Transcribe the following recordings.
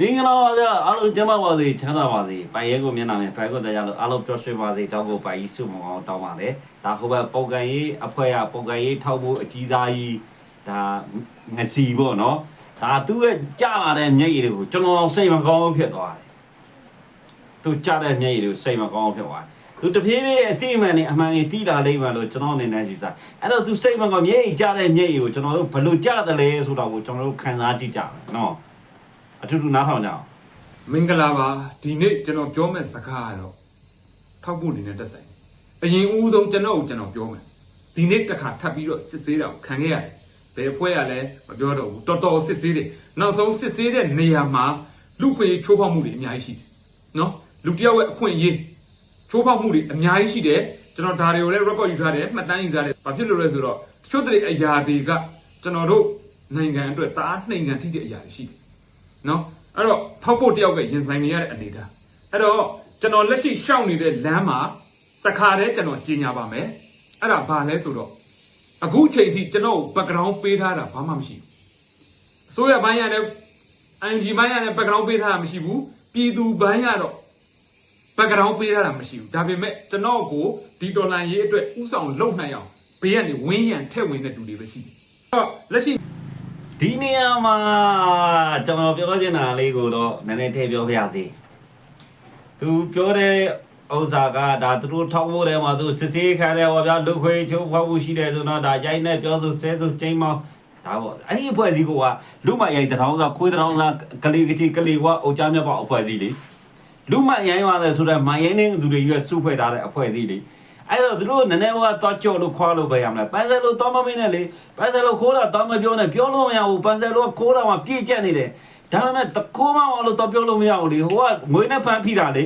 မင်္ဂလာပါဗျာအားလုံးကျမ်းမာပါစေချမ်းသာပါစေပိုင်ရဲကိုမျက်နှာနဲ့ဘိုင်ကိုတရားလို့အားလုံးပျော်ရွှင်ပါစေတောင်းဖို့ပိုင်ကြီးစုမအောင်တောင်းပါတယ်ဒါဟိုဘက်ပုံကန်ရေးအဖွဲ့ရပုံကန်ရေးထောက်ဖို့အကြီးသားကြီးဒါငစီပေါ့နော်ဒါသူ့ရဲ့ကြာလာတဲ့မျက်ရည်တွေကိုကျွန်တော်စိတ်မကောင်းဖြစ်သွားတယ်သူကြာတဲ့မျက်ရည်တွေကိုစိတ်မကောင်းဖြစ်သွားတယ်သူတဖြည်းဖြည်းအတိအမှန်နဲ့အမှန်ကြီးတိလာလိမ့်မယ်လို့ကျွန်တော်အနေနဲ့ယူဆအဲ့တော့သူစိတ်မကောင်းမျက်ရည်ကြာတဲ့မျက်ရည်ကိုကျွန်တော်တို့ဘယ်လိုကြာတယ်လဲဆိုတော့ကိုကျွန်တော်တို့ခံစားကြည့်ကြမယ်နော် အထူးထူးနားထောင်ကြအောင်မင်္ဂလာပါဒီနေ့ကျွန်တော်ပြောမယ့်စကားကတော့ထောက်ဖို့နေနဲ့တက်ဆိုင်အရင်ဦးဆုံးကျွန်တော်ကိုကျွန်တော်ပြောမယ်ဒီနေ့တစ်ခါထပ်ပြီးတော့စစ်ဆေးတာကိုခံခဲ့ရတယ်ဘယ်အဖွဲ့ကလည်းမပြောတော့ဘူးတော်တော်စစ်ဆေးတယ်နောက်ဆုံးစစ်ဆေးတဲ့နေရာမှာလူခွေချိုးဖောက်မှုတွေအများကြီးရှိတယ်နော်လူတစ်ယောက်ရဲ့အခွင့်အရေးချိုးဖောက်မှုတွေအများကြီးရှိတယ်ကျွန်တော်ဒါတွေကိုလည်း record ယူထားတယ်မှတ်တမ်းယူထားတယ်ဘာဖြစ်လို့လဲဆိုတော့တချို့တဲ့အရာတွေကကျွန်တော်တို့နိုင်ငံအတွက်တအားနှိမ်ခံထိတဲ့အရာတွေရှိတယ် နော်အဲ့တော့ထောက်ဖို့တယောက်ကရင်ဆိုင်နေရတဲ့အနေအထားအဲ့တော့ကျွန်တော်လက်ရှိရှောက်နေတဲ့လမ်းမှာတခါတည်းကျွန်တော်ကြီးညာပါမယ်အဲ့ဒါဘာလဲဆိုတော့အခုချိန်ထိကျွန်တော် background ပေးထားတာဘာမှမရှိဘူးအစိုးရဘိုင်းရတဲ့ ING ဘိုင်းရတဲ့ background ပေးထားတာမရှိဘူးပြည်သူဘိုင်းရတော့ background ပေးထားတာမရှိဘူးဒါပေမဲ့ကျွန်တော်ကိုဒီဒေါ်လာရေးအတွက်ဥဆောင်လုပ်နိုင်အောင်ဘေးကနေဝင်းရံထည့်ဝင်တဲ့လူတွေပဲရှိတယ်အဲ့တော့လက်ရှိ ဒီနေရာမှာကျွန်တော်ပြောချင်တာလေးကိုတော့နည်းနည်းထည့်ပြောပြသေးသူပြောတဲ့ဥစ္စာကဒါသူတို့ထောက်ဖို့တယ်မှာသူစစ်သေးခံတယ်ဟောဗျာလူခွေချိုးဖောက်မှုရှိတယ်ဆိုတော့ဒါရိုက်နဲ့ပြောဆိုဆဲဆိုချိန်မောင်းဒါပေါ့အဲ့ဒီအဖွဲ့အစည်းကလူမရိုက်တထောင်းစားခွေးတထောင်းစားကလေးကတိကလေးကအုတ်ချမြတ်ပေါ့အဖွဲ့အစည်းလေလူမရိုင်းပါတယ်ဆိုတော့မရိုင်းနေသူတွေရွက်စုဖွဲ့ထားတဲ့အဖွဲ့အစည်းလေ အဲ့တော့သူတို့နည်းနည်းကတော့ကြော့လို့ခွာလို့ပဲရမလားပန်းစယ်လို့တော့မမင်းနဲ့လေပန်းစယ်လို့ခိုးတာတော့မပြောနဲ့ပြောလို့မရဘူးပန်းစယ်လို့ခိုးတာမှပြည့်ကျက်နေတယ်ဒါပေမဲ့တကိုးမအောင်လို့တော့ပြောလို့မရဘူးလေဟိုကငွေနဲ့ဖန်ဖိတာလေ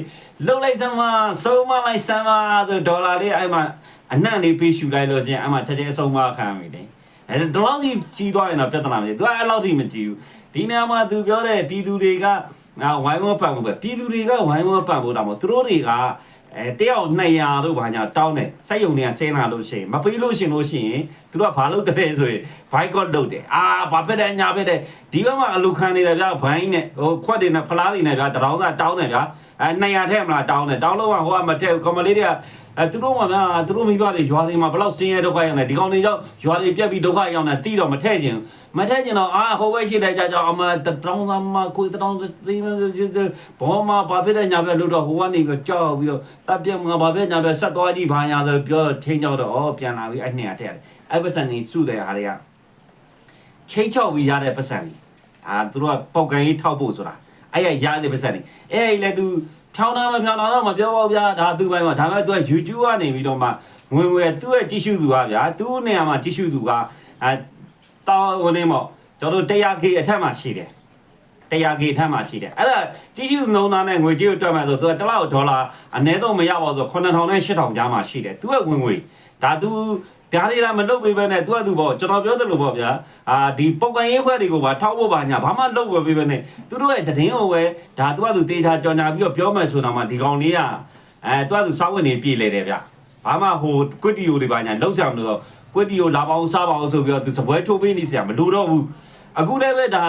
လှုပ်လိုက်သမားဆုံးမလိုက်စမ်းပါဆိုဒေါ်လာလေးအဲ့မှာအနှံ့လေးပေးရှူလိုက်လို့ချင်းအဲ့မှာတစ်ချက်အဆုံးမခံမိတယ်အဲ့ဒါတော့ဒီကြီးသွားရင်တော့ပြဿနာမရှိဘူးသူကအဲ့လောက်ထိမကြည့်ဘူးဒီနေရာမှာသူပြောတဲ့ပြည်သူတွေကငါဝိုင်းဝန်းပန်ဖို့ပဲပြည်သူတွေကဝိုင်းဝန်းပန်ဖို့တော့မဟုတ်သူတို့တွေက အဲတယောက်200တို့ဘာညာတောင်းတယ်စိုက်ရုံတွေကဆင်းလာလို့ရှိရင်မပေးလို့ရှင်လို့ရှိရင်သူတို့ကဘာလုပ်တယ်ဆိုရင် boycott လုပ်တယ်အာဘာဖြစ်တယ်ညာဖြစ်တယ်ဒီဘက်မှာအလူခံနေတယ်ဗျာဘိုင်းနဲ့ဟိုခွက်တွေနဲ့ဖလားတွေနဲ့ဗျာတရောင်းစားတောင်းတယ်ဗျာအဲ200ထဲမလားတောင်းတယ်တောင်းလို့ကဟိုကမထည့်ဘူးကွန်မလေးတွေက အဲသူတို့ကဗျာသူတို့မိဘတွေရွာတွေမှာဘယ်လောက်ဆင်းရဲဒုက္ခရောက်နေဒီကောင်တွေကြောင့်ရွာတွေပြက်ပြီးဒုက္ခရောက်နေတီးတော့မထည့်ခြင်းမထည့်ခြင်းတော့အာဟိုဘက်ရှိတဲ့ကြကြောင့်အမတောင်းသားမကိုတောင်းသိမဘောမဘာဖြစ်တဲ့ညာပဲလို့တော့ဟိုကနေပြီးကြောက်ပြီးတော့တပ်ပြက်မှာဘာဖြစ်ညာပဲဆက်သွားကြည့်ဘာညာဆိုပြောတော့ချင်းကြောက်တော့ဩပြန်လာပြီးအဲ့နှစ်ရထည့်ရတယ်အဲ့ပတ်စံနေစုတဲ့ဟာတွေကချင်းချောက်ပြီးရတဲ့ပတ်စံတွေအာသူတို့ကပေါက်ကန်ကြီးထောက်ဖို့ဆိုတာအဲ့ရရတဲ့ပတ်စံတွေအဲ့လေသူ ဖြောင်းတာမဖြောင်းတာတော့မပြောပါဘူးဗျာဒါသူ့ဘက်မှာဒါပေမဲ့သူက YouTube ကနေပြီးတော့မှဝင်ဝင်သူ့ရဲ့ကြည့်ရှုသူကဗျာသူ့နေရာမှာကြည့်ရှုသူကအဲတောင်းဝင်နေမော့ကျွန်တော်တို့ 100K အထက်မှာရှိတယ် 100K ထပ်မှရှိတယ်အဲ့ဒါတီးရှူနှုံသားနဲ့ငွေကြေးကိုတွက်မှဆိုသူကတစ်လောက်ဒေါ်လာအနည်းဆုံးမရပါဘူးဆို9000နဲ့8000ကြားမှာရှိတယ်သူကဝင်ငွေဒါသူ ဒါလေးလာမလုပ်ပေးဘဲနဲ့သူကသူပေါ့ကျွန်တော်ပြောသလိုပေါ့ဗျာအာဒီပုံကန်ရေးဖွဲ့တွေကိုပါထောက်ဖို့ပါညာဘာမှလုပ်မပေးဘဲနဲ့သူတို့ရဲ့သတင်းကိုပဲဒါသူကသူတေချာကြော်ညာပြီးတော့ပြောမယ်ဆိုတော့မှဒီကောင်လေးကအဲသူကသူစောက်ဝင်နေပြည်လေတယ်ဗျဘာမှဟိုကွစ်တီယိုတွေပါညာလောက်ဆရာမလို့တော့ကွစ်တီယိုလာပါအောင်စားပါအောင်ဆိုပြီးတော့သူစပွဲထိုးပေးနေစရာမလိုတော့ဘူးအခုလည်းပဲဒါ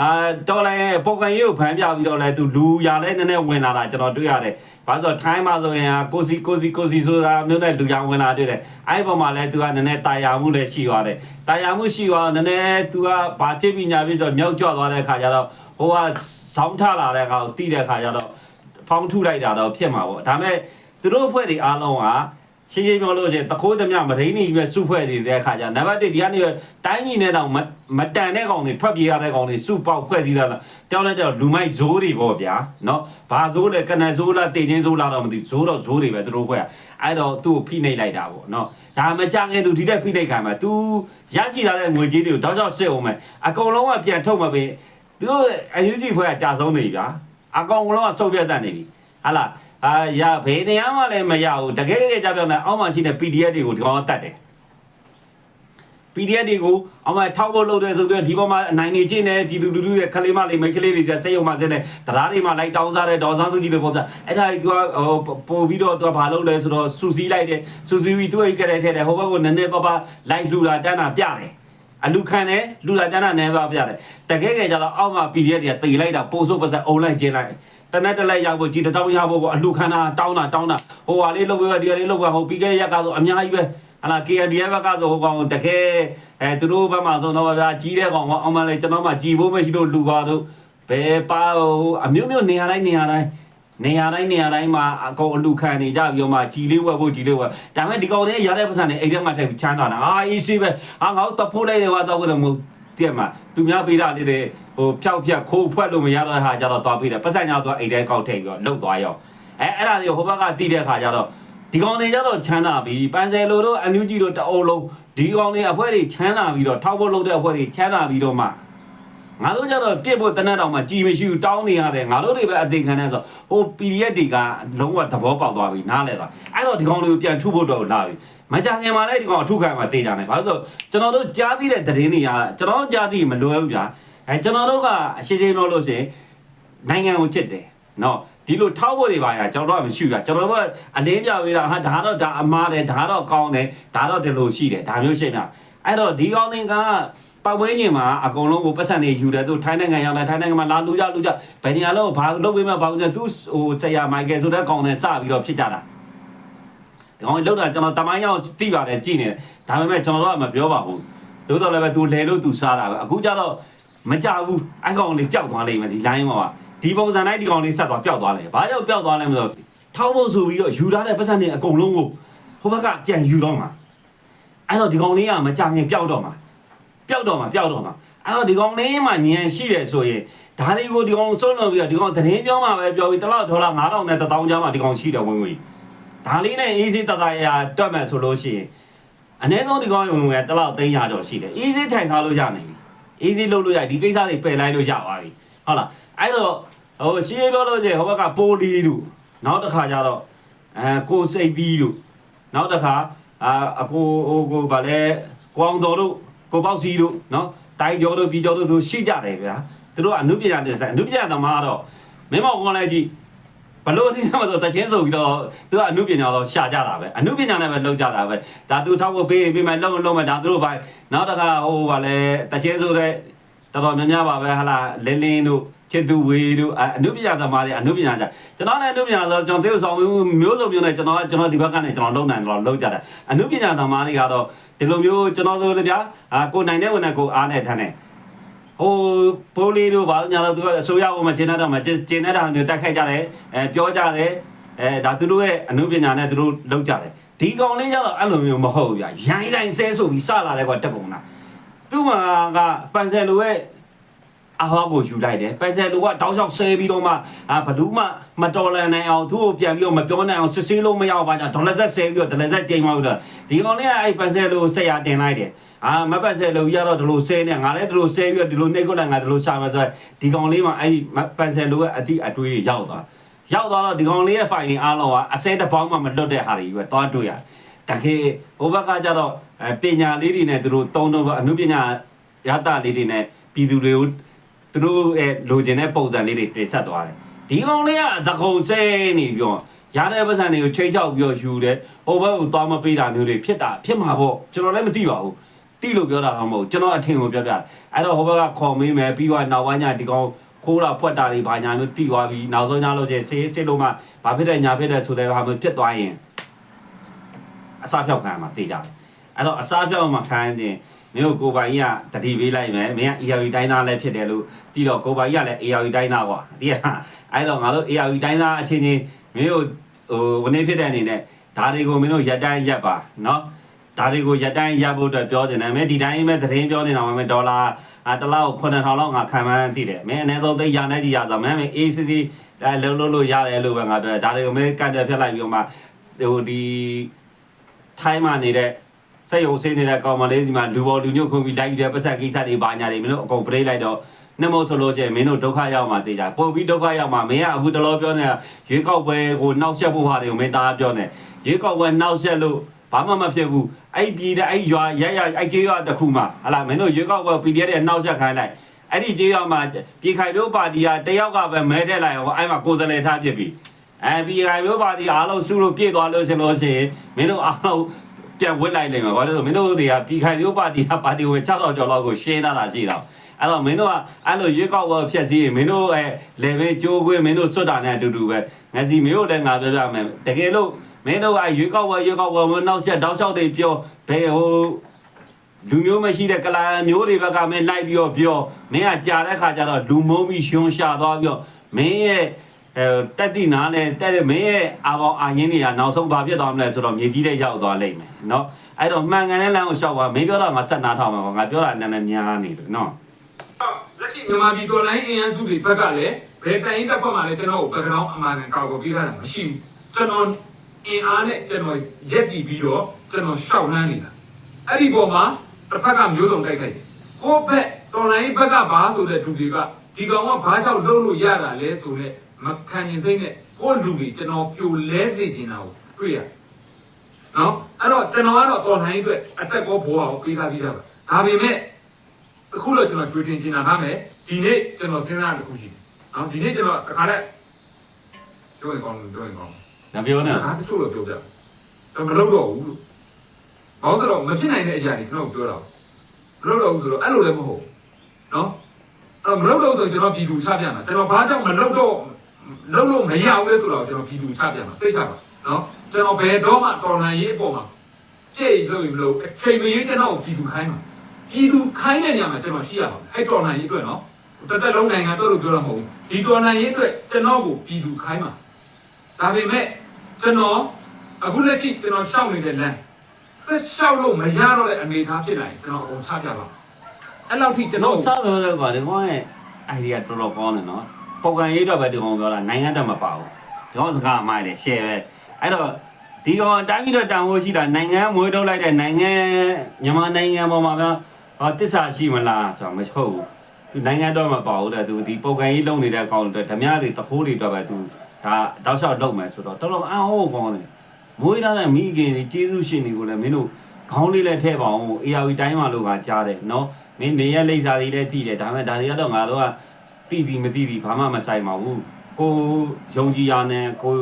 အာတော်လည်းပေါ်ကန်ရုပ်ဖမ်းပြပြီးတော့လဲသူလူရလဲနည်းနည်းဝင်လာတာကျွန်တော်တွေ့ရတယ်။ ဘာလို့ဆိုတော့ထိုင်းမှာဆိုရင်ဟာကိုစီကိုစီကိုစီဆိုတာမျိုးနဲ့လူရဝင်လာတွေ့တယ်။အဲ့ဒီပေါ်မှာလဲသူကနည်းနည်းတာယာမှုလည်းရှိသွားတယ်။တာယာမှုရှိသွားတော့နည်းနည်းသူကဘာဖြစ်ပြီးညာပြီးတော့မြောက်ကြွသွားတဲ့ခါကျတော့ဟိုကဇောင်းထလာတဲ့ခါကိုတီးတဲ့ခါကျတော့ဖောင်းထုလိုက်တာတော့ဖြစ်မှာပေါ့။ဒါပေမဲ့သူတို့အဖွဲ့တွေအားလုံးက ရှင်းရှင်းပြောလို့ရှိရင်တခိုးသမျှမရင်းနေပဲစုဖွဲ့နေတဲ့အခါကျနံပါတ်1ဒီကနေတိုင်းကြီးနဲ့တောင်မမတန်တဲ့ကောင်တွေထွက်ပြေးရတဲ့ကောင်တွေစုပေါက်ဖွဲ့စည်းတာလားတောင်းလိုက်တော့လူမိုက်ဇိုးတွေပေါ့ဗျာနော်ဘာဇိုးလဲကနန်ဇိုးလားတေချင်းဇိုးလားတော့မသိဘူးဇိုးတော့ဇိုးတွေပဲသူတို့ဖွဲ့အဲ့တော့သူ့ကိုဖိနှိပ်လိုက်တာပေါ့နော်ဒါမကြခင်သူဒီတက်ဖိနှိပ်ခံမှာ तू ရရှိလာတဲ့ငွေကြေးတွေကိုတောက်လျှောက်စစ်အောင်မယ်အကုန်လုံးကပြန်ထုတ်မှာပဲသူတို့အယူကြီးဖွဲ့ကကြာဆုံးနေပြီဗျာအကောင်လုံးကစုပ်ပြတ်တတ်နေပြီဟာလား အာရဘယ်နေရာမှလည်းမရဘူးတကယ်တကယ်ကြပြောနေအောက်မှာရှိတဲ့ PDF တွေကိုဒီကောင်ကတတ်တယ် PDF တွေကိုအောက်မှာထောက်ဖို့လုပ်တယ်ဆိုပြီးတော့ဒီပေါ်မှာအနိုင်နေချင်းနေပြည်သူလူထုရဲ့ခလေးမလေးမိတ်ကလေးတွေစက်ရုံမှာစတဲ့တရားတွေမှာလိုက်တောင်းစားတဲ့ဒေါ်ဆန်းစုကြည်တွေပေါ့ဗျအဲ့ဒါကြီးကဟိုပို့ပြီးတော့သူကဘာလုပ်လဲဆိုတော့စူစီးလိုက်တယ်စူစီးပြီးသူ့အိတ်ကလေးထဲတယ်ဟိုဘက်ကနည်းနည်းပါးပါးလိုက်လှူတာတန်းတာပြတယ် အလူခံတယ်လူလာတန်းတာနဲပါပြတယ်တကယ်ကကြတော့အောက်မှာ PDF တွေကတေလိုက်တာပို့ဆိုပတ်စံအုံလိုက်ကျင်းလိုက်တနက်တက်လက်ရောက်ဖို့ကြည်တောင်းရဖို့ကိုအလူခံတာတောင်းတာတောင်းတာဟိုဟာလေးလုပ်ပေးဒီဟာလေးလုပ်ပါဟိုပြီးခဲ့တဲ့ရက်ကဆိုအများကြီးပဲဟလာ KNDF ဘက်ကဆိုဟိုကောင်တကယ်အဲသူတို့ဘက်မှာဆိုတော့ဗျာကြီးတဲ့ကောင်ကအောင်မလေးကျွန်တော်မှကြည်ဖို့မရှိလို့လူပါတော့ဘယ်ပါဟိုအမျိုးမျိုးနေရာတိုင်းနေရာတိုင်း နေရာတိုင်းနေရာတိုင်းမှာအကုန်အလူခံနေကြပြီးတော့မှကြီးလေးဝက်ဖို့ကြီးလေးဝက်ဒါပေမဲ့ဒီကောင်လေးရတဲ့ပတ်စံနဲ့အိမ်ထဲမှာထည့်ပြီးချမ်းသာတာအာအေးစီးပဲအာငါတို့တဖိုးလိုက်တယ်ကွာတော့ဘယ်လိုမဟုတ်တည့်မှာသူများပေးတာလေးတွေဟိုဖြောက်ဖြက်ခိုးဖွက်လို့မရတော့ဟာကြတော့သွားပေးတယ်ပတ်စံညာတော့အိမ်ထဲကောက်ထည့်ပြီးတော့လှုပ်သွားရောအဲအဲ့ဒါလေးဟိုဘက်ကတီးတဲ့ခါကျတော့ဒီကောင်လေးကျတော့ချမ်းသာပြီးပန်းစယ်လိုတို့အန်ယူဂျီတို့တအုပ်လုံးဒီကောင်လေးအဖွဲတွေချမ်းသာပြီးတော့ထောက်ဖို့လုပ်တဲ့အဖွဲတွေချမ်းသာပြီးတော့မှ ငါတို့ကြတော့ပြစ်ဖို့တနက်တောင်မှကြည်မရှိဘူးတောင်းနေရတယ်ငါတို့တွေပဲအသေးခံနေဆိုဟို PDF တွေကလုံးဝသဘောပေါက်သွားပြီနားလဲသွားအဲ့တော့ဒီကောင်လေးကိုပြန်ထုဖို့တော့လာပြီမကြခင်မှာလည်းဒီကောင်အထုခံမှာတေးကြတယ်ဘာလို့ဆိုကျွန်တော်တို့ကြားသိတဲ့သတင်းတွေကကျွန်တော်ကြားသိမလွယ်ဘူးဗျာအဲကျွန်တော်တို့ကအရှိရှိပြောလို့ရှိရင်နိုင်ငံကိုချစ်တယ်နော်ဒီလိုထောက်ဖို့တွေပါရကျွန်တော်တို့ကမရှိဘူးဗျာကျွန်တော်တို့ကအလင်းပြပေးတာဟာဒါတော့ဒါအမားတယ်ဒါတော့ကောင်းတယ်ဒါတော့ဒီလိုရှိတယ်ဒါမျိုးရှိနေတာအဲ့တော့ဒီကောင်လေးက ပတ်ဝဲညင်မှာအကုန်လုံးကိုပတ်စံနေယူတယ်သူထိုင်းနိုင်ငံရောက်တယ်ထိုင်းနိုင်ငံမှာလာလူကြလူကြဘယ်နေရာလုံးဘာလုပ်ပေးမှဘာလို့လဲသူဟိုဆရာမိုက်ကယ်ဆိုတဲ့ကောင်နဲ့စပြီးတော့ဖြစ်ကြတာဒီကောင်လောက်တာကျွန်တော်တမိုင်းရောက်သိပါတယ်ကြည့်နေတယ်ဒါပေမဲ့ကျွန်တော်တို့ကမပြောပါဘူးသို့တော်လည်းပဲသူလဲလို့သူစားတာပဲအခုကျတော့မကြဘူးအကောင်လေးပျောက်သွားလိမ့်မယ်ဒီ line မှာဒီပုံစံတိုင်းဒီကောင်လေးဆက်သွားပျောက်သွားလိမ့်ဘာကြောင့်ပျောက်သွားလဲမလို့ထောက်ဖို့ဆိုပြီးတော့ယူထားတဲ့ပတ်စံတွေအကုန်လုံးကိုဟိုဘက်ကပြန်ယူတော့မှာအဲ့တော့ဒီကောင်လေးကမကြခင်ပျောက်တော့မှာ ပျောက်တော့မှာပျောက်တော့မှာအဲ့တော့ဒီကောင်လေးမှညံရှိတယ်ဆိုရင်ဒါတွေကိုဒီကောင်ဆုံးလို့ပြီးတော့ဒီကောင်သတင်းပြောမှပဲပြောပြီးတစ်လောက်ဒေါ်လာ9000နဲ့1000ကျားမှဒီကောင်ရှိတယ်ဝင်ဝင်ဒါလေးနဲ့ easy တတရာတွက်မယ်ဆိုလို့ရှိရင်အနည်းဆုံးဒီကောင်ဝင်ဝင်တစ်လောက်သိန်းရတော့ရှိတယ် easy ထိုင်ထားလို့ရနိုင်ပြီ easy လုပ်လို့ရဒီကိစ္စတွေပယ်လိုက်လို့ရပါပြီဟုတ်လားအဲ့တော့ဟိုရှင်းပြောလို့ရှိရင်ဟိုဘက်ကပိုလီတို့နောက်တစ်ခါကျတော့အဲကိုစိတ်သီးတို့နောက်တစ်ခါအာအကိုဟိုကိုဗာလဲကိုအောင်တော်တို့ ကိုပေါ့စီတို့နော်တိုင်းကျော်တို့ပြည်ကျော်တို့သူရှိကြတယ်ဗျာသူတို့ကအနုပညာတဲ့အနုပညာသမားတော့မင်းမောင်ကောင်းလိုက်ကြည့်ဘလို့ဒီမှာဆိုတချင်းဆိုပြီးတော့သူကအနုပညာတော့ရှာကြတာပဲအနုပညာနဲ့ပဲလုပ်ကြတာပဲဒါသူထောက်ဖို့ပေးရင်ပေးမယ်လုံးလုံးမယ်ဒါသူတို့ပဲနောက်တစ်ခါဟိုဗာလဲတချင်းဆိုတဲ့တော်တော်များများပါပဲဟာလာလင်းလင်းတို့ချစ်သူဝေတို့အနုပညာသမားတွေအနုပညာကြကျွန်တော်လည်းအနုပညာဆိုကျွန်တော်သေဆောင်မျိုးစုံမျိုးနဲ့ကျွန်တော်ကျွန်တော်ဒီဘက်ကနေကျွန်တော်လုံနိုင်တော့လုံကြတာအနုပညာသမားတွေကတော့ ဒီလိုမျိုးကျွန်တော်ဆိုလေဗျာအာကိုနိုင်တဲ့ဝင်နဲ့ကိုအားနဲ့ထမ်းတယ်ဟိုပိုးလေးတို့ဘာလို့ညာလို့သူကအစိုးရဘုံမှာကျင်းနေတာမှာကျင်းနေတာမျိုးတက်ခိုက်ကြတယ်အဲပြောကြတယ်အဲဒါသူတို့ရဲ့အမှုပညာနဲ့သူတို့လုပ်ကြတယ်ဒီကောင်လေးကျတော့အဲ့လိုမျိုးမဟုတ်ဘူးဗျာရိုင်းတိုင်းဆဲဆိုပြီးစလာတယ်ကွာတက်ကုန်တာသူ့မှာကပန်ဆယ်လိုရဲ့ အဟောကိုယူလိုက်တယ်ပန်ဆယ်လိုကတောက်လျှောက်ဆဲပြီးတော့မှအာဘလူးမှမတော်လန်နိုင်အောင်သူ့ကိုပြန်ပြီးတော့မပြောနိုင်အောင်စစ်ဆေးလို့မရအောင်ပါကြဒေါ်လာဆက်ဆဲပြီးတော့ဒေါ်လာဆက်ကျိန်သွားပြီးတော့ဒီကောင်လေးကအဲ့ပန်ဆယ်လိုဆက်ရတင်လိုက်တယ်အာမပတ်ဆယ်လိုရတော့ဒီလိုဆဲနေငါလည်းဒီလိုဆဲပြီးတော့ဒီလိုနှိတ်ခွက်လိုက်ငါဒီလိုရှာမှာဆိုတော့ဒီကောင်လေးမှအဲ့ဒီပန်ဆယ်လိုရဲ့အတိအတွေးရောက်သွားရောက်သွားတော့ဒီကောင်လေးရဲ့ file အားလုံးကအစဲတစ်ပေါင်းမှမလွတ်တဲ့ဟာတွေပဲသွားတွေ့ရတယ်တကယ်ဟိုဘက်ကကြတော့အဲပညာလေးတွေနဲ့သူတို့တုံးတော့အမှုပညာရတလေးတွေနဲ့ပြည်သူတွေကို သူတို့ရဲ့လိုချင်တဲ့ပုံစံလေးတွေတင်ဆက်သွားတယ်ဒီကောင်လေးကသကုံဆဲနေပြောရတဲ့ပတ်စံတွေကိုချိန်ချောက်ပြီးတော့ယူတယ်ဟိုဘက်ကိုသွားမပေးတာမျိုးတွေဖြစ်တာဖြစ်မှာပေါ့ကျွန်တော်လည်းမသိပါဘူးတိလို့ပြောတာတော့မဟုတ်ကျွန်တော်အထင်ကိုပြောပြအဲ့တော့ဟိုဘက်ကခေါ်မေးမယ်ပြီးတော့နောက်ပိုင်းညဒီကောင်ခိုးတာဖွက်တာတွေဘာညာမျိုးတိသွားပြီးနောက်ဆုံးညလို့ကျစေးစစ်လို့မှဘာဖြစ်တဲ့ညာဖြစ်တဲ့ဆိုတဲ့ဟာမျိုးဖြစ်သွားရင်အစားဖြောက်ခံရမှာသိကြတယ်အဲ့တော့အစားဖြောက်မှာခံရင် မင်းကိုကိုပိုင်ကြီးကတတိပေးလိုက်မယ်မင်းက ARD တိုင်းသားလည်းဖြစ်တယ်လို့တီးတော့ကိုပိုင်ကြီးကလည်း ARD တိုင်းသားကွာဒီကအဲ့တော့ငါတို့ ARD တိုင်းသားအချင်းချင်းမင်းတို့ဟိုဝနေဖြစ်တဲ့အနေနဲ့ဒါတွေကိုမင်းတို့ရက်တိုင်းရက်ပါနော်ဒါတွေကိုရက်တိုင်းရက်ဖို့အတွက်ပြောနေတယ်မင်းဒီတိုင်းပဲသတင်းပြောနေတာမှမဒေါ်လာအတလောက်9000လောက်ငါခံမှန်းသိတယ်မင်းအနည်းဆုံးသိရနေကြရဆိုမင်းမင်း ACC အဲလုံးလုံးလို့ရတယ်လို့ပဲငါပြောဒါတွေကိုမင်းကတ်တယ်ဖြတ်လိုက်ပြီးတော့မှဟိုဒီထိုင်းမှာနေတဲ့ စိတ်ယုံစိတ်နေတဲ့ကောင်မလေးဒီမှာလူပေါ်လူညွတ်ခုံပြီးလိုက်တဲ့ပတ်သက်ကိစ္စတွေဘာညာတွေမင်းတို့အကုန်ပရိတ်လိုက်တော့နှမို့ဆိုလို့ချင်းမင်းတို့ဒုက္ခရောက်မှသိကြပို့ပြီးဒုက္ခရောက်မှမင်းကအခုတလောပြောနေတာရွေးကောက်ပွဲကိုနှောက်ယှက်ဖို့ဟာတွေကိုမင်းတားပြောနေရွေးကောက်ပွဲနှောက်ယှက်လို့ဘာမှမဖြစ်ဘူးအဲ့ဒီတဲ့အဲ့ရွာရရအဲ့ကျေးရွာတစ်ခုမှဟာလာမင်းတို့ရွေးကောက်ပွဲ PDF ရဲ့နှောက်ယှက်ခိုင်းလိုက်အဲ့ဒီကျေးရွာမှာပြည်ခိုင်မျိုးပါတီကတယောက်ကပဲမဲတက်လိုက်အောင်အဲ့မှာကိုယ်စလဲထားဖြစ်ပြီအဲပြည်ခိုင်မျိုးပါတီအားလုံးစုလို့ပြည့်သွားလို့ရှင်လို့ရှိရင်မင်းတို့အားလုံး ပြန်ဝစ်လိုက်လိမ့်မယ်ဘာလို့လဲဆိုမင်းတို့တွေကပြည်ခိုင်မျိုးပါတီကပါတီဝင်600ကျော်လောက်ကိုရှင်းလာတာရှိတော့အဲ့တော့မင်းတို့ကအဲ့လိုရွေးကောက်ပွဲဖြတ်စည်းရင်မင်းတို့အဲလေဘေးကြိုးခွင်းမင်းတို့စွတ်တာနဲ့အတူတူပဲငါစီမင်းတို့လည်းငါပြောပြမယ်တကယ်လို့မင်းတို့ကရွေးကောက်ပွဲရွေးကောက်ပွဲမနောက်ဆက်တောက်လျှောက်တွေပြောဘယ်ဟိုလူမျိုးမရှိတဲ့ကလာမျိုးတွေဘက်ကမင်းလိုက်ပြီးတော့ပြောမင်းကကြာတဲ့ခါကျတော့လူမုံပြီးရှင်ရှာသွားပြီးတော့မင်းရဲ့ အဲတက်တိနာနဲ့တက်တဲ့မင်းရဲ့အာဘောင်အာရင်းတွေကနောက်ဆုံးဘာဖြစ်သွားမလဲဆိုတော့မြေကြီးတဲ့ရောက်သွားလိမ့်မယ်နော်အဲ့တော့မှန်ကန်တဲ့လမ်းကိုလျှောက်ပါမင်းပြောတာငါဆက်နားထောင်မှာငါပြောတာနည်းနည်းများနေတယ်နော်လက်ရှိမြန်မာပြည်တော်လိုင်းအင်အားစုတွေဘက်ကလည်းဘယ်တိုင်းတက်ဖွဲ့မှလည်းကျွန်တော်ကို background အမှန်ကန်ကောက်ကိုပြတာမရှိဘူးကျွန်တော်အင်အားနဲ့ကျွန်တော်ရက်တည်ပြီးတော့ကျွန်တော်ရှောက်နှမ်းနေတာအဲ့ဒီပေါ်မှာတစ်ဖက်ကမျိုးစုံတိုက်ခိုက်တယ်ဟိုဘက်တော်လိုင်းဘက်ကဘာဆိုတဲ့သူတွေကဒီကောင်ကဘာကြောင့်လုံးလို့ရတာလဲဆိုတဲ့ မခံရင်စိတ်နဲ့ဟိုလူတွေကျွန်တော်ပြိုလဲစေချင်တာကိုတွေ့ရတယ်နော်အဲ့တော့ကျွန်တော်ကတော့တော်လိုင်းအတွက်အတက်ကောဘောအောင်ပေးထားပြီးသားပါဒါပေမဲ့အခုတော့ကျွန်တော်ကြွေးတင်နေတာဟာမယ်ဒီနေ့ကျွန်တော်စဉ်းစားရတစ်ခုရှိတယ်။နော်ဒီနေ့ကျွန်တော်အခါနဲ့ပြောရင်ကောင်းပြောရင်ကောင်းငါပြောနေအားတချို့တော့ပြောပြ။တော့မလုပ်တော့ဘူးလို့။ဘာလို့ဆိုတော့မဖြစ်နိုင်တဲ့အရာတွေကျွန်တော်ပြောတာ။မလုပ်တော့ဘူးဆိုတော့အဲ့လိုလည်းမဟုတ်ဘူး။နော်။အဲ့မလုပ်တော့ဆိုကျွန်တော်ပြည်သူချပြမှာကျွန်တော်ဘာကြောင့်မလုပ်တော့ လုံးလုံးမရဘူးလဲဆိုတော့ကျွန်တော်ပြည်သူချပြမှာစိတ်ချပါနော်ကျွန်တော်ဘယ်တော့မှတော်လှန်ရေးအပေါ်မှာကြိတ်လို့မလို့အချိန်မရင်းကျွန်တော်ပြည်သူခိုင်းမှာပြည်သူခိုင်းတဲ့နေရာမှာကျွန်တော်ရှိရပါမယ်အဲ့တော်လှန်ရေးအတွက်နော်တသက်လုံးနိုင်ငံတို့လို့ပြောတော့မဟုတ်ဘူးဒီတော်လှန်ရေးအတွက်ကျွန်တော်ကိုပြည်သူခိုင်းမှာဒါပေမဲ့ကျွန်တော်အခုလက်ရှိကျွန်တော်ရှောက်နေတဲ့လမ်းဆက်ရှောက်လို့မရတော့တဲ့အနေအထားဖြစ်လာရင်ကျွန်တော်အကုန်ချပြပါအဲ့လောက်ထိကျွန်တော်စားပါတော့ကွာလေဟောရဲ့ idea တော်တော်ကောင်းတယ်နော် ပုံကံရေးတော့ပဲဒီကောင်ပြောတာနိုင်ငံတက်မပါဘူးဒီကောင်စကားအမှားတယ်ရှယ်ပဲအဲ့တော့ဒီကောင်တိုင်းပြည်တော့တန်ဖိုးရှိတာနိုင်ငံမွေးထုတ်လိုက်တဲ့နိုင်ငံမြန်မာနိုင်ငံပေါ်မှာပြောဟောတစ္ဆာရှိမလားဆိုတာမဟုတ်ဘူးသူနိုင်ငံတော့မပါဘူးတဲ့သူဒီပုံကံရေးလုံနေတဲ့ကောင်တွေဓမြတွေတခိုးတွေတော့ပဲသူဒါတောက်လျှောက်လုပ်မယ်ဆိုတော့တော်တော်အံ့ဩကောင်းတယ်မွေးထားတဲ့မိခင်တွေကျေးဇူးရှင်တွေကိုလည်းမင်းတို့ခေါင်းလေးလည်းထည့်ပါအောင် ARV တိုင်းမှာလို့ကကြားတယ်နော်မင်းနေရလိမ့်စာတွေလည်းတည်တယ်ဒါပေမဲ့ဒါတွေကတော့ငါတို့က တည်ပြီးမတည်ပြီးဘာမှမဆိုင်ပါဘူးကိုယုံကြည်ရနဲ့ကို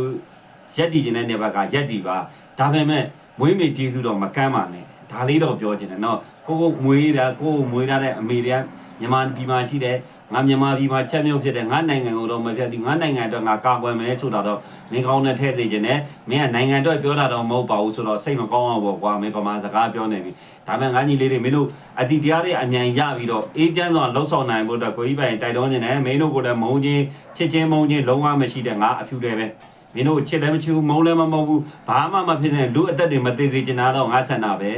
ရက်တည်ခြင်းတဲ့နေဘက်ကရက်တည်ပါဒါပေမဲ့မွေးမေကျေးဇူးတော့မကမ်းပါနဲ့ဒါလေးတော့ပြောချင်တယ်နော်ကိုကိုမွေးတာကိုကိုမွေးထားတဲ့အမေတွေကမြန်မာပြည်မှာရှိတယ် ငါမြန်မာပြည်မှာချက်မြုပ်ဖြစ်တယ်ငါနိုင်ငံကိုတော့မပြတ်ဘူးငါနိုင်ငံအတွက်ငါကာကွယ်မယ်ဆိုတာတော့မင်းကောင်းနဲ့ထည့်သိခြင်းနဲ့မင်းကနိုင်ငံအတွက်ပြောတာတော့မဟုတ်ပါဘူးဆိုတော့စိတ်မကောင်းအောင်ပေါ့ကွာမင်းပမာစကားပြောနေပြီဒါပေမဲ့ငါညီလေးတွေမင်းတို့အတိတရားတွေအမြန်ရပြီးတော့အေးချမ်းစွာလှုပ်ဆောင်နိုင်ဖို့အတွက်ကိုကြီးပိုင်တိုက်တွန်းနေတယ်မင်းတို့ကိုလည်းမုံချင်းချစ်ချင်းမုံချင်းလုံးဝမရှိတဲ့ငါအဖြူတယ်ပဲမင်းတို့ချစ်လည်းမချစ်ဘူးမုံလည်းမမဟုတ်ဘူးဘာမှမဖြစ်တဲ့လူအသက်တွေမသေးသေးချင်တာတော့ငါဆန္ဒပဲ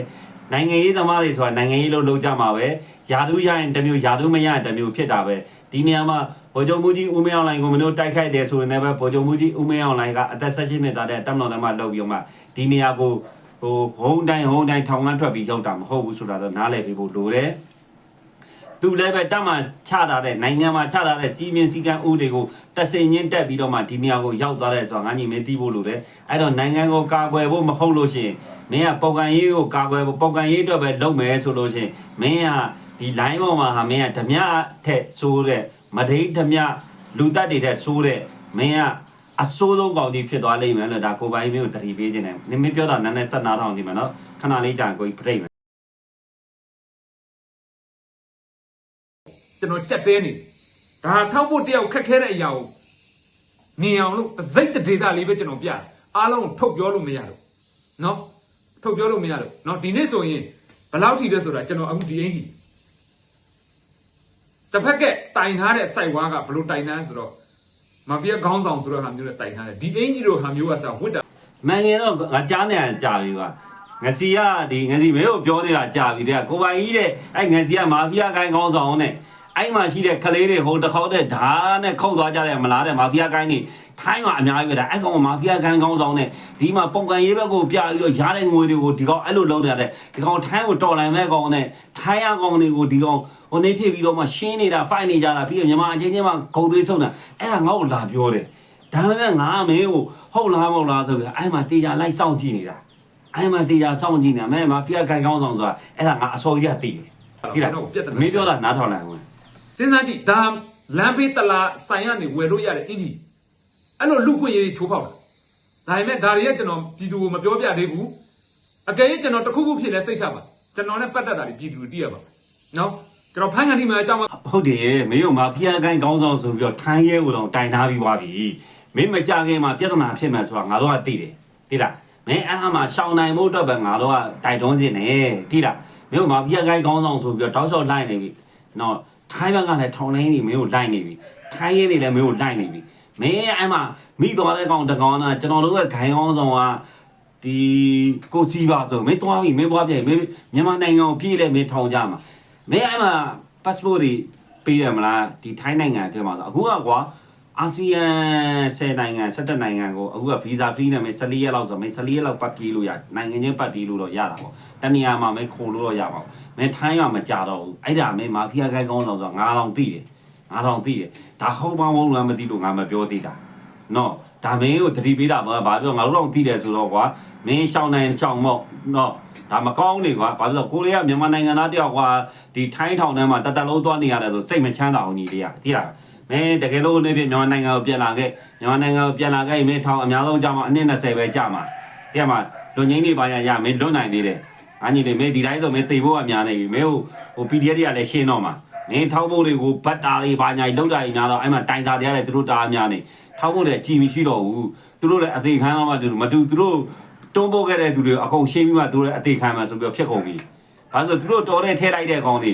နိုင်ငံရေးသမားတွေဆိုတာနိုင်ငံရေးလို့လုပ်ကြမှာပဲ ယာဒူးရရင်တစ်မျိုးယာဒူးမရရင်တစ်မျိုးဖြစ်တာပဲဒီနေရာမှာဗိုလ်ချုပ်မူကြီးဦးမင်းအောင်လိုင်ကိုမင်းတို့တိုက်ခိုက်တယ်ဆိုရင်လည်းပဲဗိုလ်ချုပ်မူကြီးဦးမင်းအောင်လိုင်ကအသက်16နှစ်သားတဲ့တပ်မတော်သားမှလုပ်ပြီးတော့မှဒီနေရာကိုဟိုဟုံးတိုင်းဟုံးတိုင်းထောင်ကန်းထွက်ပြီးရောက်တာမဟုတ်ဘူးဆိုတာတော့နားလည်ပြီးဖို့လိုတယ်သူလည်းပဲတတ်မှချတာတဲ့နိုင်ငံမှာချတာတဲ့စီးမြင်စည်းကမ်းဥပဒေကိုတက်စင်ချင်းတက်ပြီးတော့မှဒီနေရာကိုရောက်သွားတဲ့ဆိုတာငါညီမင်းသိဖို့လိုတယ်အဲ့တော့နိုင်ငံကိုကာကွယ်ဖို့မဟုတ်လို့ရှိရင်မင်းကပုံကန်ရေးကိုကာကွယ်ဖို့ပုံကန်ရေးအတွက်ပဲလုပ်မယ်ဆိုလို့ရှိရင်မင်းက ဒီ line ပေါ်မှာဟာမင်းကဓမြထက်ဆိုးတဲ့မဒိဋ္ဌမြလူတက်တွေထက်ဆိုးတဲ့မင်းကအဆိုးဆုံးကောင်ကြီးဖြစ်သွားလိမ့်မယ်လို့ဒါကိုပိုင်မင်းကိုတတိပေးခြင်းတယ်နင်မင်းပြောတာနည်းနည်းစက်နာထောင်နေမှာနော်ခဏလေးကြာရင်ကိုကြီးပြိတ်မယ်ကျွန်တော်ကြက်တဲနေဒါထောက်ဖို့တယောက်ခက်ခဲတဲ့အရာကိုမြင်အောင်လို့စိတ်တဒေတာလေးပဲကျွန်တော်ပြအားလုံးထုတ်ပြောလို့မရတော့နော်ထုတ်ပြောလို့မရတော့နော်ဒီနေ့ဆိုရင်ဘယ်လောက်ထိလဲဆိုတာကျွန်တော်အခုဒီအင်ကြီး တစ်ဖက်ကတိုင်ထားတဲ့စိုက်ဝါးကဘလို့တိုင်ထားဆိုတော့မပြည့်ခေါင်းဆောင်ဆိုတော့ဟာမျိုးနဲ့တိုင်ထားတယ်ဒီအင်ကြီးတို့ဟာမျိုးကစဝတ်တာမန်ငယ်တော့ငါကြားနေရကြာပြီကငစီကဒီငစီမဲကိုပြောနေတာကြာပြီတဲ့ကိုပိုင်ကြီးတဲ့အဲ့ငစီကမာဖီးယားကိုင်းကောင်းဆောင်နဲ့အဲ့မှာရှိတဲ့ကလေးတွေဟိုတစ်ခေါက်တဲ့ဓာတ်နဲ့ခုတ်သွားကြတဲ့မလားတဲ့မာဖီးယားကိုင်းနေထိုင်းမှာအများကြီးပဲဒါအဲ့ကောင်ကမာဖီးယားကိုင်းကောင်းဆောင်နဲ့ဒီမှာပုံကန်ရေးဘက်ကိုပြပြီးတော့ရားတဲ့ငွေတွေကိုဒီကောင်အဲ့လိုလုံးနေတဲ့ဒီကောင်ထိုင်းကိုတော်လိုင်းမဲ့ကောင်နဲ့ထိုင်းရကောင်တွေကိုဒီကောင် ဟိုနေဖြစ်ပြီးတော့မှရှင်းနေတာဖိုက်နေကြတာပြီးတော့မြန်မာအချင်းချင်းမှဂုံသေးဆုံးတာအဲ့ဒါငါ့ကိုလာပြောတယ်ဒါပေမဲ့ငါမင်းကိုဟုတ်လားမဟုတ်လားဆိုပြီးအဲ့မှာတေချာလိုက်စောင့်ကြည့်နေတာအဲ့မှာတေချာစောင့်ကြည့်နေတာမဲမာဖီးယားခိုင်ကောင်းဆောင်ဆိုတာအဲ့ဒါငါအစောကြီးကသိတယ်ဒီလားမင်းပြောတာနားထောင်လိုက်ဝင်စဉ်းစားကြည့်ဒါလမ်းဘေးတလားဆိုင်ကနေဝယ်လို့ရတဲ့အင်ကြီးအဲ့လိုလူခွင့်ရေးချိုးဖောက်တာဒါပေမဲ့ဒါတွေကကျွန်တော်ပြည်သူကိုမပြောပြသေးဘူးအကယ်၍ကျွန်တော်တစ်ခုခုဖြစ်လဲစိတ်ချပါကျွန်တော်နဲ့ပတ်သက်တာတွေပြည်သူတွေသိရပါမယ်နော် ကျွန်တော်ဖမ်းခံဒီမှာအကြောင်းဟုတ်တယ်မင်းတို့မာဖီယာကိုင်းကောင်းဆောင်ဆိုပြီးတော့ထိုင်းရဲကိုတော့တိုင်ထားပြီးသွားပြီမင်းမကြခင်မှာပြဿနာဖြစ်မယ်ဆိုတာငါတို့ကသိတယ်သိလားမင်းအဲ့ဒါမှရှောင်းနိုင်ဖို့အတွက်ပဲငါတို့ကတိုက်တွန်းခြင်းနဲ့သိလားမင်းတို့မာဖီယာကိုင်းကောင်းဆောင်ဆိုပြီးတော့တောက်လျှောက်လိုက်နေပြီနော်ထိုင်းဘက်ကလည်းထောင်လိုင်းနေမင်းကိုလိုက်နေပြီထိုင်းရဲနေလည်းမင်းကိုလိုက်နေပြီမင်းအဲ့မှာမိသွားတဲ့ကောင်တကောင်ကကျွန်တော်တို့ရဲ့ဂိုင်းကောင်းဆောင်ကဒီကိုစီပါဆိုမင်းသွားပြီမင်းသွားပြီမင်းမြန်မာနိုင်ငံကိုပြေးလဲမင်းထောင်ကြမှာ မင်းအဲ့မှာ passport တွေပေးရမလားဒီထိုင်းနိုင်ငံထဲမှာဆိုအခုကကွာအာဆီယံ10နိုင်ငံ17နိုင်ငံကိုအခုက visa free နဲ့မင်း14ရက်လောက်ဆိုမင်း14ရက်လောက်ပတ်ပြေးလို့ရနိုင်ငံချင်းပတ်ပြေးလို့တော့ရတာပေါ့တနေရာမှာမင်းခုံလို့တော့ရပါဘူးမင်းထိုင်းရမကြတော့ဘူးအဲ့ဒါမင်းမာဖီယာကိုင်းကောင်းတော့ဆို9000သိတယ်9000သိတယ်ဒါဟုတ်ပါမဟုတ်လားမသိလို့ငါမပြောသေးတာ နော်ဒါမင်းကိုတတိပေးတာဘာဘာပြောငါတို့တော့သိတယ်ဆိုတော့ကွာမင်းရှောင်းနိုင်ရှောင်းမော့နော်ဒါမကောင်းနေကွာဘာလို့လဲကိုလေးကမြန်မာနိုင်ငံသားတယောက်ကွာဒီထိုင်းထောင်ထဲမှာတတလုံးသွားနေရတယ်ဆိုစိတ်မချမ်းသာအောင်ညီလေးရသိလားမင်းတကယ်လို့နေပြမြန်မာနိုင်ငံကိုပြန်လာခဲ့မြန်မာနိုင်ငံကိုပြန်လာခဲ့မင်းထောင်အများဆုံးကြာမှာအနည်း20ပဲကြာမှာအဲ့မှာလူငင်းတွေပါရရမင်းလွတ်နိုင်သေးတယ်အညီလေးမင်းဒီတိုင်းဆိုမင်းသိဖို့အများနေပြီမင်းဟိုဟို PDF တွေကလည်းရှင်းတော့မှာမင်းထောက်ဖို့တွေကိုဘတ်တာတွေဘာညာလောက်တာကြီးများတော့အဲ့မှာတိုင်တာတွေကလည်းသူတို့တာအများနေ ထောက်ဖို့လည်းကြည်မရှိတော့ဘူးသူတို့လည်းအသေးခံတော့မှတူမတူသူတို့တွန်းပို့ခဲ့တဲ့သူတွေအကုန်ရှင်းပြီးမှသူတို့လည်းအသေးခံမှဆိုပြီးတော့ဖြစ်ကုန်ပြီဒါဆိုသူတို့တော်တဲ့ထဲလိုက်တဲ့ကောင်တွေ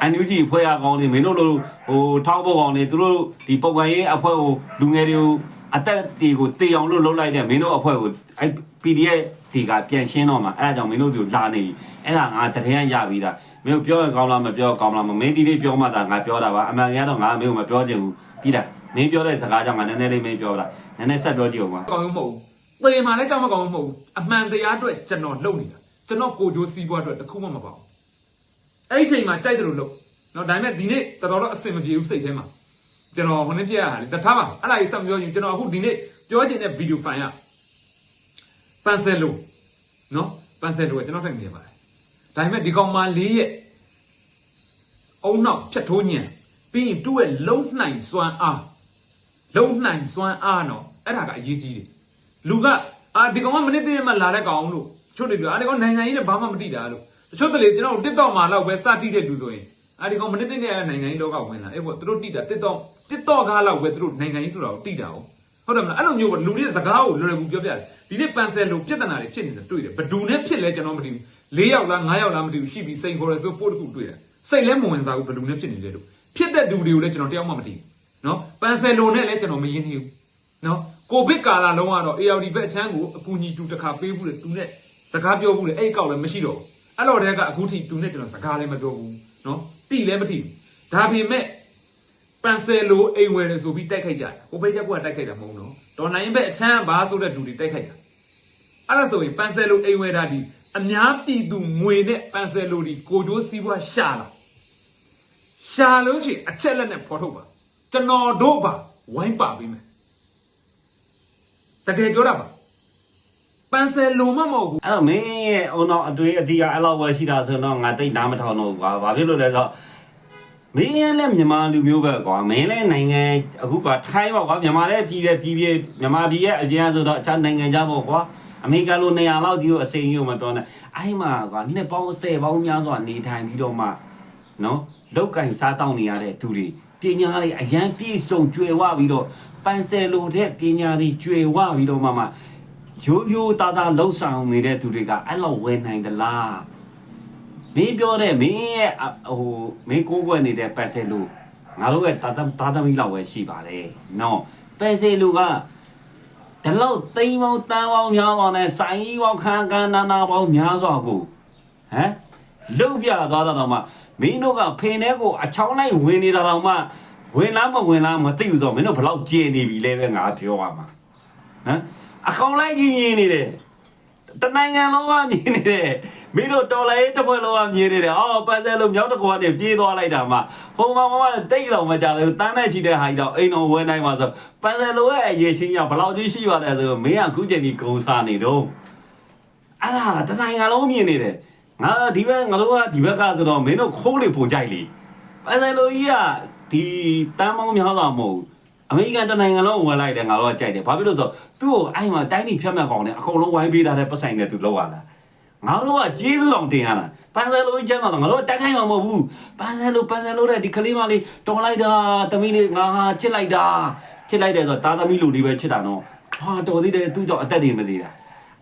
အန်ယူဂျီဖွဲ့ရကောင်တွေမင်းတို့လိုဟိုထောက်ဖို့ကောင်တွေသူတို့ဒီပုံမှန်ရေးအဖွဲ့ကိုလူငယ်တွေကိုအသက်တွေကိုတေအောင်လို့လှုပ်လိုက်တဲ့မင်းတို့အဖွဲ့ကိုအဲ PDF ဒီကပြန်ရှင်းတော့မှအဲ့ဒါကြောင့်မင်းတို့တို့လာနေပြီအဲ့ဒါငါတရင်ရပြီးသားမင်းတို့ပြောရင်ကောင်းလားမပြောကောင်းလားမမင်းဒီလေးပြောမှသာငါပြောတာပါအမှန်ကတော့ငါမင်းကိုမပြောချင်ဘူးပြီးတာ မင်းပြောတဲ့စကားကြောင့်ငါနည်းနည်းလေးမင်းပြောတာနည်းနည်းဆက်ပြောကြည့်အောင်ပါကောင်းမဟုတ်ဘူးသေမာလည်းကြောက်မကောင်းမဟုတ်ဘူးအမှန်တရားအတွက်ကျွန်တော်လုပ်နေတာကျွန်တော်ကိုကြိုးစီးပွားအတွက်တခုမှမပေါ့အဲ့ဒီချိန်မှာကြိုက်တယ်လို့လုပ်နော်ဒါပေမဲ့ဒီနေ့တော်တော်တော့အဆင်မပြေဘူးစိတ်ထဲမှာကျွန်တော်ဟိုနေ့ပြရတာလေတထားပါအဲ့ဒါကြီးဆက်မပြောရင်ကျွန်တော်အခုဒီနေ့ပြောချင်တဲ့ဗီဒီယိုဖိုင်ကပန်ဆယ်လိုနော်ပန်ဆယ်လိုကကျွန်တော်ထိုင်နေပါတယ်ဒါပေမဲ့ဒီကောင်မလေးရဲ့အုံနောက်ဖြတ်ထိုးညံပြီးရင်သူ့ရဲ့လုံနိုင်စွမ်းအား လုံနိုင်စွမ်းအားနော်အဲ့ဒါကအရေးကြီးတယ်လူကအာဒီကောင်ကမနစ်တည်းမှလာတဲ့ကောင်လို့ချို့တွေပြောအာဒီကောင်နိုင်ငံကြီးနဲ့ဘာမှမသိတာလို့တချို့တလေကျွန်တော် TikTok မှာတော့ပဲစတိတဲ့လူဆိုရင်အာဒီကောင်မနစ်တည်းနဲ့နိုင်ငံကြီးလောကဝင်လာအဲ့ပေါ့သူတို့တိတာ TikTok TikTok ကားလောက်ပဲသူတို့နိုင်ငံကြီးဆိုတာကိုတိတာ哦ဟုတ်တယ်မလားအဲ့လိုမျိုးပေါ့လူတွေစကားကိုလွယ်လွယ်ကူပြောပြတယ်ဒီနေ့ပန်ဆယ်လိုပြဿနာတွေဖြစ်နေတာတွေ့တယ်ဘဒူနဲ့ဖြစ်လဲကျွန်တော်မသိဘူး၄ယောက်လား၅ယောက်လားမသိဘူးရှိပြီးစိန်ခေါ်ရဲဆိုပို့တစ်ခုတွေ့တယ်စိတ်လဲမဝင်စားဘူးဘဒူနဲ့ဖြစ်နေတယ်လို့ဖြစ်တဲ့လူတွေကိုလည်းကျွန်တော်တယောက်မှမသိဘူး နော်ပန်ဆယ်လိုနဲ့လည်းကျွန်တော်မရင်းနှီးဘူးနော်ကိုဗစ်ကာလလုံးကတော့ ALD ဘက်အချမ်းကိုအကူအညီတူတစ်ခါပေးဘူးလေသူနဲ့စကားပြောဘူးလေအဲ့အကောက်လည်းမရှိတော့ဘူးအဲ့တော့တည်းကအခုထိသူနဲ့ကျွန်တော်စကားလည်းမပြောဘူးနော်တိလည်းမတိဘူးဒါပေမဲ့ပန်ဆယ်လိုအိမ်ဝယ်တယ်ဆိုပြီးတိုက်ခိုက်ကြတယ်ဟိုဘက်ချက်ကတိုက်ခိုက်တာမဟုတ်တော့ဒေါ်နိုင်ဘက်အချမ်းဘာဆိုတဲ့လူတွေတိုက်ခိုက်တာအဲ့ဒါဆိုရင်ပန်ဆယ်လိုအိမ်ဝယ်တာဒီအများပြည်သူငွေနဲ့ပန်ဆယ်လိုဒီကိုကျိုးစီးပွားရှာလာရှာလို့ရှိရင်အချက်လက်နဲ့ဖော်ထုတ်ပါ ကျွန်တော်တို့ပါဝိုင်းပါပေးမယ်တကယ်ပြောတာပါပန်ဆယ်လိုမှမဟုတ်ဘူးအဲ့တော့မင်းရဲ့အုံတော့အတွေ့အတိကအဲ့လောက်ပဲရှိတာဆိုတော့ငါတိတ်နားမထောင်တော့ဘူးကွာဘာဖြစ်လို့လဲဆိုတော့မင်းရဲ့လည်းမြန်မာလူမျိုးပဲကွာမင်းလည်းနိုင်ငံအခုကထိုင်းပါကွာမြန်မာလည်းပြည်တယ်ပြည်ပြည်မြန်မာပြည်ရဲ့အကျဉ်းဆိုတော့အခြားနိုင်ငံခြားပေါ့ကွာအမေရိကန်လိုနေရာလောက်ကြီးကိုအစိမ်းကြီးကိုမတော်နဲ့အဲ့မှာကွာနှစ်ပေါင်း10ပေါင်းများစွာနေထိုင်ပြီးတော့မှနော်လောက်ကင်စားတောင်းနေရတဲ့သူတွေ ပညာတွေအရန်ပြည့်စုံကျွယ်ဝပြီးတော့ပန်ဆယ်လိုတဲ့ပညာတွေကျွယ်ဝပြီးတော့မှမှရိုးရိုးသားသားလှုပ်ဆောင်နေတဲ့သူတွေကအဲ့လောက်ဝယ်နိုင်သလားမင်းပြောတဲ့မင်းရဲ့အဟိုမင်းကိုးကွယ်နေတဲ့ပတ်စဲလူငါတို့ရဲ့တာသမသားသမီးလောက်ပဲရှိပါတယ်နော်ပတ်စဲလူကဒီလောက်သိန်းပေါင်းတန်းပေါင်းများစွာနဲ့စိုင်းပေါင်းခန်းခန်းနာနာပေါင်းများစွာကိုဟမ်လုတ်ပြသွားတာတော့မှ မင်းတို့ကဖင်ထဲကိုအချောင်းလိုက်ဝင်နေတာတော့မှဝင်လားမဝင်လားမသိဘူးဆိုတော့မင်းတို့ဘယ်လောက်ကျနေပြီလဲပဲငါပြောရမှာဟမ်အကောင်လိုက်ကြီးမြင်နေတယ်တနိုင်ငံလုံးကမြင်နေတယ်မင်းတို့တော်လိုက်တစ်ဖွဲ့လုံးကမြင်နေတယ်အော်ပတ်သက်လို့မြောက်တစ်ခွာနဲ့ပြေးသွားလိုက်တာမှဟိုမှာမမတိတ်တော့မကြဘူးတန်းနဲ့ချီတဲ့ဟာကြီးတော့အိမ်တော်ဝဲနိုင်မှာဆိုပတ်သက်လို့ရဲ့အရေးချင်းကဘယ်လောက်ကြီးရှိပါလဲဆိုမင်းကအခုချိန်ဒီဂုံစားနေတော့အဲ့ဒါတနိုင်ငံလုံးမြင်နေတယ် ငါဒီဘက်ငါတို့ကဒီဘက်ကဆိုတော့မင်းတို့ခိုးလေပုံကြိုက်လေပတ်သက်လို့ကြီးကဒီတန်းမောင်းများစွာမဟုတ်ဘူးအမေရိကန်တနိုင်ငံလုံးဝင်လိုက်တယ်ငါတို့ကကြိုက်တယ်ဘာဖြစ်လို့လဲဆိုတော့သူ့ကိုအဲ့မှာတိုင်းပြည်ဖြတ်မြတ်ကောင်နဲ့အကုန်လုံးဝိုင်းပေးထားတဲ့ပတ်ဆိုင်နဲ့သူလောက်ရတာငါတို့ကကျေးဇူးတော်တင်ရတာပန်းစဲလိုကြီးချမ်းသာတော့ငါတို့ကတိုက်ခိုက်မှာမဟုတ်ဘူးပန်းစဲလိုပန်းစဲလိုတဲ့ဒီကလေးမလေးတော်လိုက်တာသမီးလေးငါဟာချစ်လိုက်တာချစ်လိုက်တယ်ဆိုတော့တာသမီးလူလေးပဲချစ်တာနော်ဟာတော်သေးတယ်သူ့ကြောင့်အသက်တွေမသေးတာ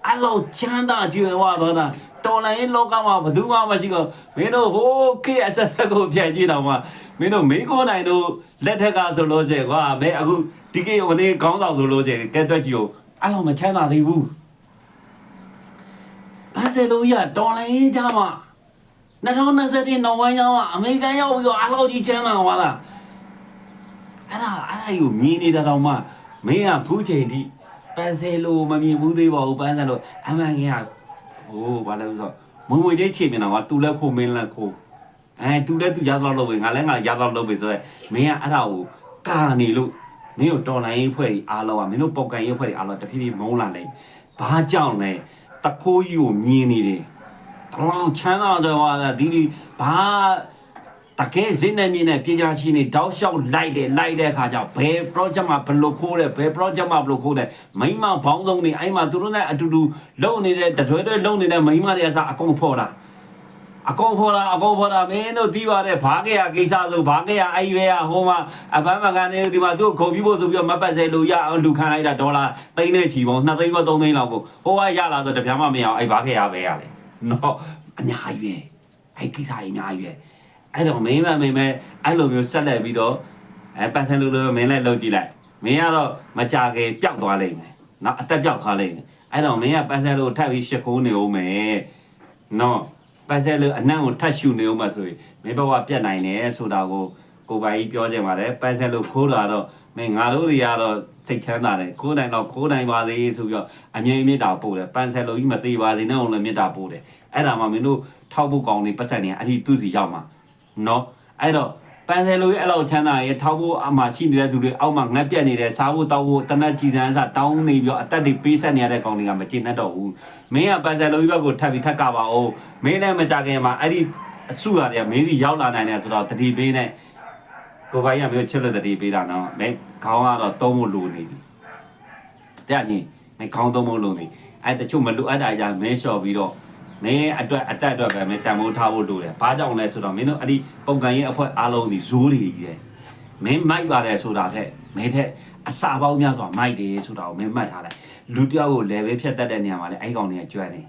အဲ့လောက်ချမ်းသာကြွယ်ဝသွားတာတော်လိုင်းလောကမှာဘယ်သူမှမရှိတော့မင်းတို့ဟိုး KSS ကိုပြန်ကြည့်တော့မှမင်းတို့မေးခေါ်နိုင်တို့လက်ထက်ကဆိုလို့ကျဲကွာမင်းအခုဒီကေဝနေခေါင်းဆောင်ဆိုလို့ကျဲကဲတွက်ကြည့်ကိုအဲ့လောက်မချမ်းသာသေးဘူးဘာစလိုရတော်လိုင်းကြမှာ2020နောက်ပိုင်းကျမှအမေရိကန်ရောက်ပြီးတော့အလောက်ကြီးချမ်းသာသွားတာအဲ့ဒါအဲ့ဒါကိုမြင်နေတာတော့မှမင်းကခုချိန်ထိ ပန်းစဲလိုမမြင်ဘူးသေးပါဘူးပန်းစဲလိုအမှန်ကြီးကဟိုဘာလဲဆိုတော့မွေမွေလေးချိန်နေတာကတူလက်ခိုမင်းလက်ခိုအဲတူလက်တူရတော့လို့ပဲငါလည်းငါရတော့လို့ပဲဆိုတော့မင်းကအဲ့ဒါကိုကာနေလို့မင်းတို့တော်လိုင်းဖွဲ့ကြီးအားလုံးကမင်းတို့ပေါက်ကန်ရေးဖွဲ့ကြီးအားလုံးတဖြည်းဖြည်းမုန်းလာလိုက်ဘာကြောင့်လဲတခိုးကြီးကိုမြင်နေတယ်တလောင်ချမ်းသာတော့ဟာဒီဒီဘာ တကယ်စင်းနေမြင်နေပညာရှင်တွေတောက်လျှောက်လိုက်တယ်လိုက်တဲ့အခါကျဘယ် project မှာဘယ်လိုခိုးတယ်ဘယ် project မှာဘယ်လိုခိုးတယ်မိမဘောင်းဆုံးနေအဲ့မှာသူတို့နဲ့အတူတူလုံနေတဲ့တထွဲထွဲလုံနေတဲ့မိမတွေကစအကုန်ဖော်တာအကောင်ဖော်တာအကောင်ဖော်တာမင်းတို့သိပါတယ်ဘာကရကိစ္စဆိုဘာကရအဲ့ရွယ်ရဟိုမှာအပန်းမကန်နေဒီမှာသူ့ခုံပြီးဖို့ဆိုပြီးတော့မပတ်စဲလို့ရအောင်လူခံလိုက်တာဒေါ်လာသိန်းနဲ့ချီပေါင်း2သိန်းကော3သိန်းလောက်ကိုဟိုကရလာဆိုတပြားမှမရအောင်အဲ့ဘာကရပဲရလေနော်အများကြီးပဲအဲ့ကိစ္စကြီးအများကြီးပဲ အဲ့တော့မင်းမမင်းမအဲ့လိုမျိုးဆက်လက်ပြီးတော့အဲပန်ဆန်လူလိုမင်းလည်းလှုပ်ကြည့်လိုက်မင်းကတော့မကြခင်ပျောက်သွားလိမ့်မယ်နော်အသက်ပျောက်သွားလိမ့်မယ်အဲ့တော့မင်းကပန်ဆန်လူထပ်ပြီးရှစ်ခိုးနေဦးမယ်နော်ပတ်သက်လို့အနံ့ကိုထတ်ရှူနေဦးမှာဆိုရင်မင်းဘဝပြတ်နိုင်တယ်ဆိုတာကိုကိုပိုင်ကြီးပြောကြပါတယ်ပတ်သက်လို့ခိုးတာတော့မင်းငါတို့တွေကတော့စိတ်ချမ်းသာတယ်ခိုးနိုင်တော့ခိုးနိုင်ပါသေးဆိုပြီးတော့အမြင်မြစ်တာပို့တယ်ပန်ဆယ်လို့ကြီးမသေးပါသေးနဲ့အောင်လည်းမြစ်တာပို့တယ်အဲ့ဒါမှမင်းတို့ထောက်ဖို့ကောင်းနေပတ်သက်နေအဲ့ဒီသူ့စီရောက်မှာ နော်အဲ့တော့ပန်ဆယ်လို့အဲ့လောက်ချမ်းသာရဲ့ထောက်ဖို့အမှရှိနေတဲ့သူတွေအောက်မှာငတ်ပြက်နေတယ်စားဖို့တောက်ဖို့တနက်ကြည်စမ်းစတောင်းနေပြီးတော့အသက်တွေပေးဆက်နေရတဲ့ကောင်တွေကမကျေနပ်တော့ဘူးမင်းကပန်ဆယ်လို့ကြီးဘက်ကိုထပ်ပြီးထပ်ကပါအောင်မင်းလည်းမကြခင်မှာအဲ့ဒီအစုရတယ်မင်းစီရောက်လာနိုင်တယ်ဆိုတော့တတိပေးနဲ့ကိုပိုင်ကမျိုးချစ်လို့တတိပေးတာနော်မင်းခေါင်းကတော့သုံးဖို့လိုနေပြီတဲ့ညင်မင်းခေါင်းသုံးဖို့လိုနေအဲ့တချို့မလိုအပ်တာじゃမင်းလျှော့ပြီးတော့ မင်းအတွက်အသက်အတွက်ပဲမင်းတန်ဖိုးထားဖို့လိုတယ်ဘာကြောင့်လဲဆိုတော့မင်းတို့အဲ့ဒီပုံကန်ရေးအဖွဲ့အားလုံးဒီဇိုးတွေကြီးတယ်မင်းမိုက်ပါတယ်ဆိုတာထက်မင်းထက်အစာပေါင်းများစွာမိုက်တယ်ဆိုတာကိုမင်းမှတ်ထားလိုက်လူတယောက်ကို level ဖြတ်တတ်တဲ့နေရာမှာလည်းအဲ့ကောင်တွေကကျွမ်းတယ်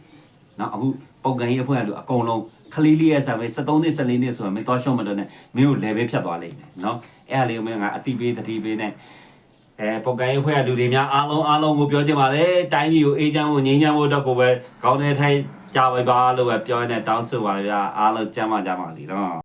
နော်အခုပုံကန်ရေးအဖွဲ့ကလူအကုန်လုံးခလေးလေးရဲ့ဆံပဲ73နှစ်14နှစ်ဆိုရင်မင်းသွားရှုံးမတော့နဲ့မင်းကို level ဖြတ်သွားလိမ့်မယ်နော်အဲ့အလေးကိုမင်းကအတိပေးတတိပေးနဲ့အဲပုံကန်ရေးဖွဲ့ကလူတွေများအားလုံးအားလုံးကိုပြောချင်ပါတယ်တိုင်းပြည်ကိုအေးချမ်းဖို့ငြိမ်းချမ်းဖို့အတွက်ကိုပဲကောင်းတဲ့ထိုင် ကြပါပါလို့ပဲပြောနေတောင်းဆိုပါရအားလုံးကြမ်းပါကြပါလိမ့်နော်